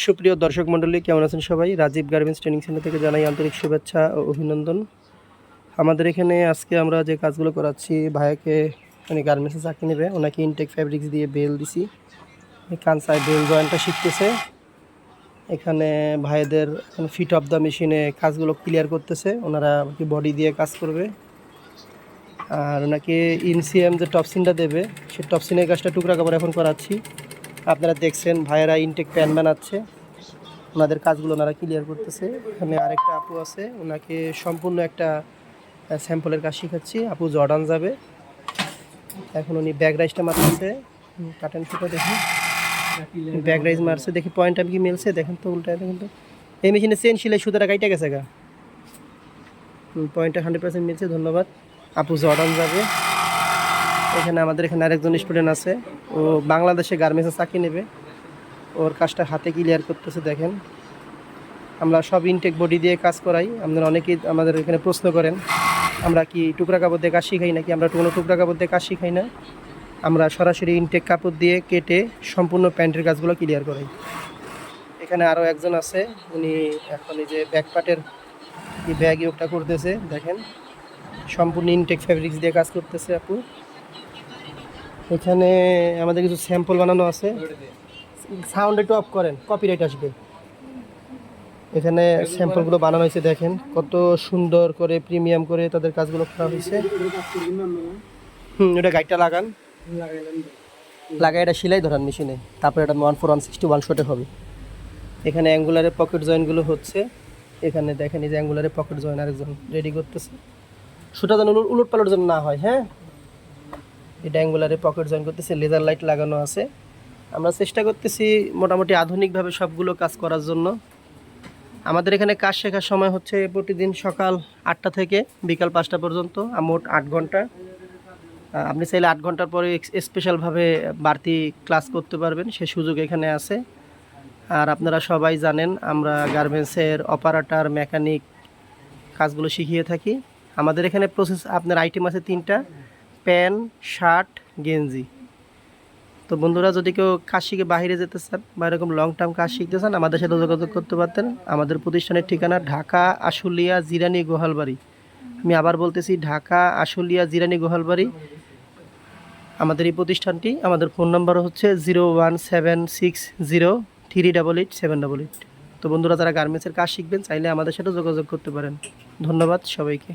সুপ্রিয় দর্শক মণ্ডলী, কেমন আছেন সবাই? রাজীব গার্মেন্টস ট্রেনিং সেন্টার থেকে জানাই আন্তরিক শুভেচ্ছা ও অভিনন্দন। আমাদের এখানে আজকে আমরা যে কাজগুলো করাচ্ছি, ভাইয়াকে মানে গার্মেন্টসে চাকরি নেবে, ওনাকে ইনটেক ফ্যাব্রিক্স দিয়ে বেল দিছি। কানসায় বেল জয়েন্টটা শিখতেছে। এখানে ভাইদের ফিট অফ দ্য মেশিনে কাজগুলো ক্লিয়ার করতেছে। ওনারা কি বডি দিয়ে কাজ করবে। আর ওনাকে ইনসিএম যে টপসিনটা দেবে সেই টপসিনের কাজটা টুকরা কাপড় এখন করাচ্ছি। আপনারা দেখছেন, ভাইয়েরা ইনটেক প্যান বানাচ্ছে। ওনাদের কাজগুলো ওনারা ক্লিয়ার করতেছে। এখানে আরেকটা আপু আছে, ওনাকে সম্পূর্ণ একটা স্যাম্পলের কাজ শিখাচ্ছি। আপু জর্ডান যাবে। এখন উনি ব্যাগ রাইসটা মারতেছে। কাটেন ফুটো দেখি। ব্যাগ রাইস মারছে। দেখি পয়েন্ট আমি কি মিলছে? দেখেন তো উল্টায়, দেখেন তো। এই মেশিনে চেন সিলাই সুতারা কাইটা গেছে গা। পয়েন্টটা হান্ড্রেড পার্সেন্ট মিলছে, ধন্যবাদ। আপু জর্ডান যাবে। এখানে আমাদের এখানে আরেকজন স্টুডেন্ট আছে। ও বাংলাদেশে গার্মেন্টসে চাকরি নেবে। ওর কাজটা হাতে ক্লিয়ার করতেছে, দেখেন। আমরা সব ইনটেক বডি দিয়ে কাজ করাই। আপনারা অনেকেই আমাদের এখানে প্রশ্ন করেন, আমরা কি টুকরা কাপড় দিয়ে কাজ শিখাই নাকি? আমরা কোনো টুকরা কাপড় দিয়ে কাজ শিখাই না। আমরা সরাসরি ইনটেক কাপড় দিয়ে কেটে সম্পূর্ণ প্যান্টের কাজগুলো ক্লিয়ার করাই। এখানে আরও একজন আছে, উনি এখন এই যে ব্যাকপার্টের এই ব্যাগ ইয়োগটা করতেছে, দেখেন। সম্পূর্ণ ইনটেক ফ্যাব্রিক্স দিয়ে কাজ করতেছে আপু। এখানে আমাদের কিছু স্যাম্পল বানানো আছে। সাউন্ড একটু অফ করেন কপিরাইট আসবে। এখানে স্যাম্পলগুলো বানানো হয়েছে, দেখেন। কত সুন্দর করে প্রিমিয়াম করে তাদের কাজগুলো করা হয়েছে। হুম, এটা গাইডটা লাগান। লাগাই এটা সেলাই ধরান মেশিনে। তারপরে এটা one four one sixty one শটে হবে। এখানে অ্যাঙ্গুলারের পকেট জয়েন্টগুলো হচ্ছে। এখানে দেখেন এই যে অ্যাঙ্গুলারের পকেট জয়েন্ট আরেকজন রেডি করতেছে। সুটা যেন উলট পালট যেন না হয় হ্যাঁ? এটা অ্যাঙ্গুলারে পকেট জয়েন করতেছে লেজার লাইট লাগানো আছে। আমরা চেষ্টা করতেছি মোটামুটি আধুনিকভাবে সবগুলো কাজ করার জন্য। আমাদের এখানে কাজ শেখার সময় হচ্ছে প্রতিদিন সকাল আটটা থেকে বিকাল পাঁচটা পর্যন্ত মোট আট ঘণ্টা। আপনি চাইলে আট ঘণ্টার পরে স্পেশালভাবে বাড়তি ক্লাস করতে পারবেন, সে সুযোগ এখানে আছে। আর আপনারা সবাই জানেন, আমরা গার্মেন্টসের অপারেটার মেকানিক কাজগুলো শিখিয়ে থাকি। আমাদের এখানে প্রসেস আপনার আইটেম আছে তিনটা। প্যান্ট, শার্ট, গেঞ্জি। তো বন্ধুরা, যদি কেউ কাজ শিখে বাইরে যেতে চান বা এরকম লং টার্ম কাজ শিখতে চান, আমাদের সাথে যোগাযোগ করতে পারতেন। আমাদের প্রতিষ্ঠানের ঠিকানা ঢাকা আশুলিয়া জিরানি গোহালবাড়ি। আমি আবার বলতেছি, ঢাকা আশুলিয়া জিরানি গোহালবাড়ি। আমাদের এই প্রতিষ্ঠানটি, আমাদের ফোন নাম্বার হচ্ছে zero one seven six zero three double eight seven double eight. তো বন্ধুরা, যারা গার্মেন্টসের কাজ শিখবেন, চাইলে আমাদের সাথে যোগাযোগ করতে পারেন। ধন্যবাদ সবাইকে।